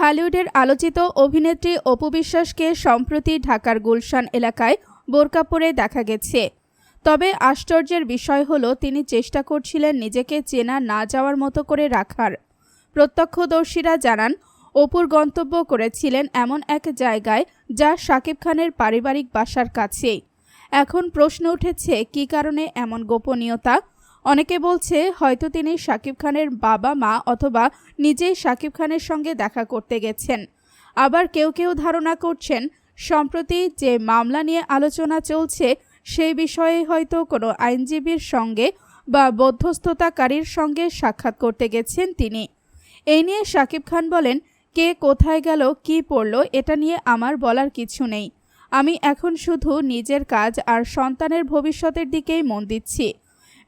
ঢালিউডের আলোচিত অভিনেত্রী অপু বিশ্বাসকে সম্প্রতি ঢাকার গুলশান এলাকায় বোরকা পরে দেখা গেছে। তবে আশ্চর্যের বিষয় হলো, তিনি চেষ্টা করছিলেন নিজেকে চেনা না যাওয়ার মতো করে রাখার। প্রত্যক্ষদর্শীরা জানান, অপুর গন্তব্য করেছিলেন এমন এক জায়গায় যা শাকিব খানের পারিবারিক বাসার কাছেই। এখন প্রশ্ন উঠেছে, কী কারণে এমন গোপনীয়তা অনেকে বলছে হয়তো তিনি শাকিব খানের বাবা, মা অথবা নিজেই শাকিব খানের সঙ্গে দেখা করতে গেছেন। আবার কেউ কেউ ধারণা করছেন, সম্প্রতি যে মামলা নিয়ে আলোচনা চলছে, সেই বিষয়ে হয়তো কোনো আইনজীবীর সঙ্গে বা মধ্যস্থতাকারীর সঙ্গে সাক্ষাৎ করতে গেছেন তিনি। এই নিয়ে শাকিব খান বলেন, কে কোথায় গেল, কি পড়ল, এটা নিয়ে আমার বলার কিছু নেই। আমি এখন শুধু নিজের কাজ আর সন্তানের ভবিষ্যতের দিকেই মন দিচ্ছি।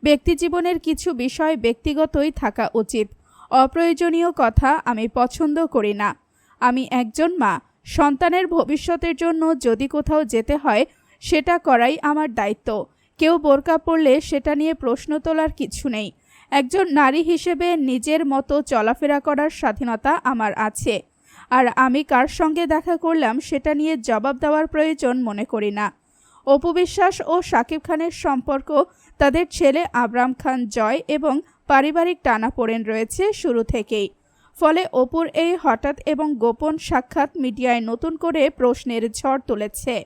ব্যক্তিজীবনের কিছু বিষয় ব্যক্তিগতই থাকা উচিত। অপ্রয়োজনীয় কথা আমি পছন্দ করি না। আমি একজন মা। সন্তানের ভবিষ্যতের জন্য যদি কোথাও যেতে হয়, সেটা করাই আমার দায়িত্ব। কেউ বোরকা পড়লে সেটা নিয়ে প্রশ্ন তোলার কিছু নেই। একজন নারী হিসেবে নিজের মতো চলাফেরা করার স্বাধীনতা আমার আছে। আর আমি কার সঙ্গে দেখা করলাম, সেটা নিয়ে জবাব দেওয়ার প্রয়োজন মনে করি না। অপু বিশ্বাস ও শাকিব খানের সম্পর্ক, তাদের ছেলে আবরাম খান জয় এবং পারিবারিক টানাপোড়েন রয়েছে শুরু থেকেই। ফলে অপুর এই হঠাৎ এবং গোপন সাক্ষাৎ মিডিয়ায় নতুন করে প্রশ্নের ঝড় তুলেছে।